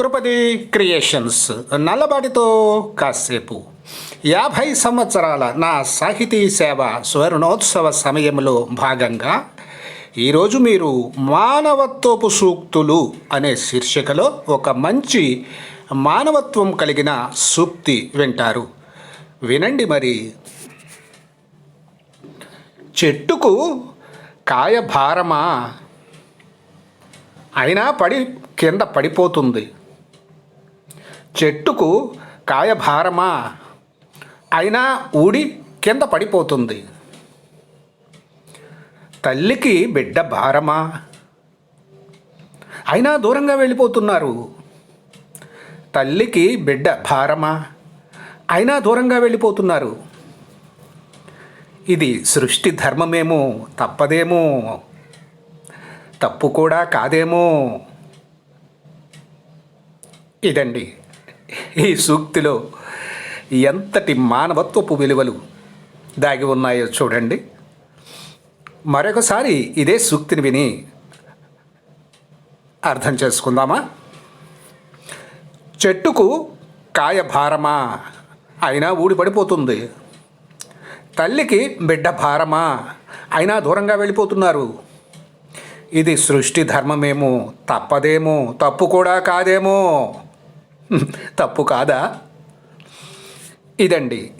కృపది creations నల్లబాటితో కాసేపు. యాభై సంవత్సరాల నా సాహితీ సేవ స్వర్ణోత్సవ సమయంలో భాగంగా ఈరోజు మీరు మానవత్వపు సూక్తులు అనే శీర్షికలో ఒక మంచి మానవత్వం కలిగిన సూక్తి వింటారు. వినండి మరి. చెట్టుకు కాయ భారమా అయినా పడి కింద పడిపోతుంది. చెట్టుకు కాయ భారమా? అయినా ఊడి కింద పడిపోతుంది. తల్లికి బిడ్డ భారమా? అయినా దూరంగా వెళ్ళిపోతున్నారు. తల్లికి బిడ్డ భారమా? అయినా దూరంగా వెళ్ళిపోతున్నారు. ఇది సృష్టి ధర్మమేమో తప్పదేమో. తప్పు కూడా కాదేమో. ఇదండి. ఈ సూక్తిలో ఎంతటి మానవత్వపు విలువలు దాగి ఉన్నాయో చూడండి. మరొకసారి ఇదే సూక్తిని విని అర్థం చేసుకుందామా? చెట్టుకు కాయ భారమా? అయినా ఊడిపడిపోతుంది తల్లికి బిడ్డ భారమా? అయినా దూరంగా వెళ్ళిపోతున్నారు. ఇది సృష్టి ధర్మమేమో తప్పదేమో తప్పు కూడా కాదేమో. తప్పు కాదా? ఇదండి.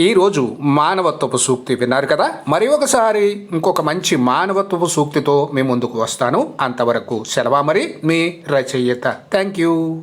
ఈరోజు మానవత్వపు సూక్తి విన్నారు కదా? మరి ఒకసారి ఇంకొక మంచి మానవత్వపు సూక్తితో మీ ముందుకు వస్తాను. అంతవరకు సెలవా మరి మీ రచయిత. Thank you.